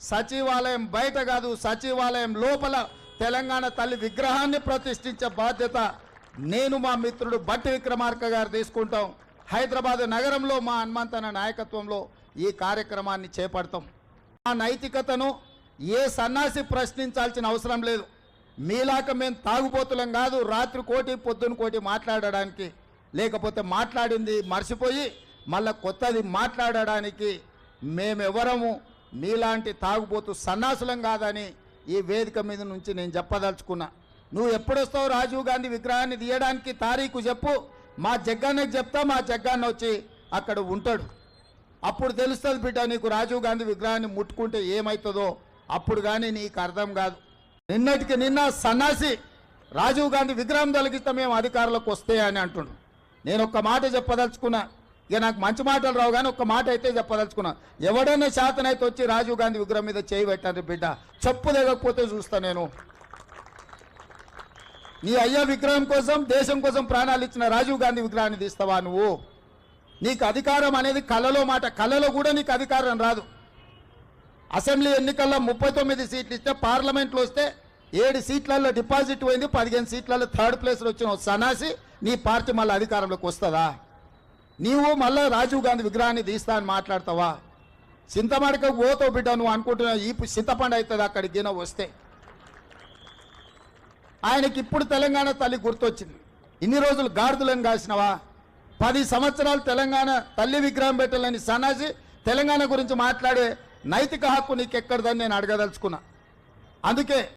సచివాలయం బయట కాదు సచివాలయం లోపల తెలంగాణ తల్లి విగ్రహాన్ని ప్రతిష్ఠించే బాధ్యత నేను మా మిత్రుడు బట్టి విక్రమార్క గారు తీసుకుంటాం. హైదరాబాద్ నగరంలో మా హనుమంతన నాయకత్వంలో ఈ కార్యక్రమాన్ని చేపడతాం. ఆ నైతికతను ఏ సన్నాసి ప్రశ్నించాల్సిన అవసరం లేదు. మీలాక మేము తాగుబోతులం కాదు రాత్రి కోటి పొద్దున కోటి మాట్లాడడానికి. లేకపోతే మాట్లాడింది మర్చిపోయి మళ్ళా కొత్తది మాట్లాడడానికి మేమెవరము? మీలాంటి తాగుబోతు సన్నాసులం కాదని ఈ వేదిక మీద నుంచి నేను చెప్పదలుచుకున్నా. నువ్వు ఎప్పుడొస్తావు రాజీవ్ గాంధీ విగ్రహాన్ని తీయడానికి తారీఖు చెప్పు. మా జగ్గాన్నకి చెప్తా మా జగ్గాన్న వచ్చి అక్కడ ఉంటాడు. అప్పుడు తెలుస్తుంది బిడ్డ నీకు రాజీవ్ గాంధీ విగ్రహాన్ని ముట్టుకుంటే ఏమవుతుందో అప్పుడు కానీ నీకు అర్థం కాదు. నిన్నటికి నిన్న సన్నాసి రాజీవ్ గాంధీ విగ్రహం తొలగిస్తే మేము అధికారులకు వస్తే అని అంటుండు. నేను ఒక్క మాట చెప్పదలుచుకున్నా. ఇక నాకు మంచి మాటలు రావు కానీ ఒక్క మాట అయితే చెప్పదలుచుకున్నా. ఎవడైనా శాతనైతే వచ్చి రాజీవ్ గాంధీ విగ్రహం మీద చేయి పెట్టారు బిడ్డ. చెప్పు లేకపోతే చూస్తా నేను. నీ అయ్యా విగ్రహం కోసం దేశం కోసం ప్రాణాలు ఇచ్చిన రాజీవ్ గాంధీ విగ్రహాన్ని తీస్తావా నువ్వు? నీకు అధికారం అనేది కళలో మాట. కళలో కూడా నీకు అధికారం రాదు. అసెంబ్లీ ఎన్నికల్లో ముప్పై తొమ్మిది సీట్లు ఇస్తే పార్లమెంట్లో వస్తే ఏడు సీట్లలో డిపాజిట్ పోయింది పదిహేను సీట్లలో థర్డ్ ప్లేస్లో వచ్చిన సనాసి నీ పార్టీ మళ్ళీ అధికారంలోకి వస్తుందా? నీవు మళ్ళీ రాజీవ్ గాంధీ విగ్రహాన్ని తీస్తా అని మాట్లాడతావా? చింతమడక ఓతో బిడ్డ నువ్వు అనుకుంటున్నావు ఈ చింతపండు అవుతుంది అక్కడికి దిన వస్తే. ఆయనకి ఇప్పుడు తెలంగాణ తల్లి గుర్తొచ్చింది. ఇన్ని రోజులు గాడిదలను కాసినవా? పది సంవత్సరాలు తెలంగాణ తల్లి విగ్రహం పెట్టాలని సన్నాసి తెలంగాణ గురించి మాట్లాడే నైతిక హక్కు నీకు ఎక్కడదని నేను అడగదలుచుకున్నా. అందుకే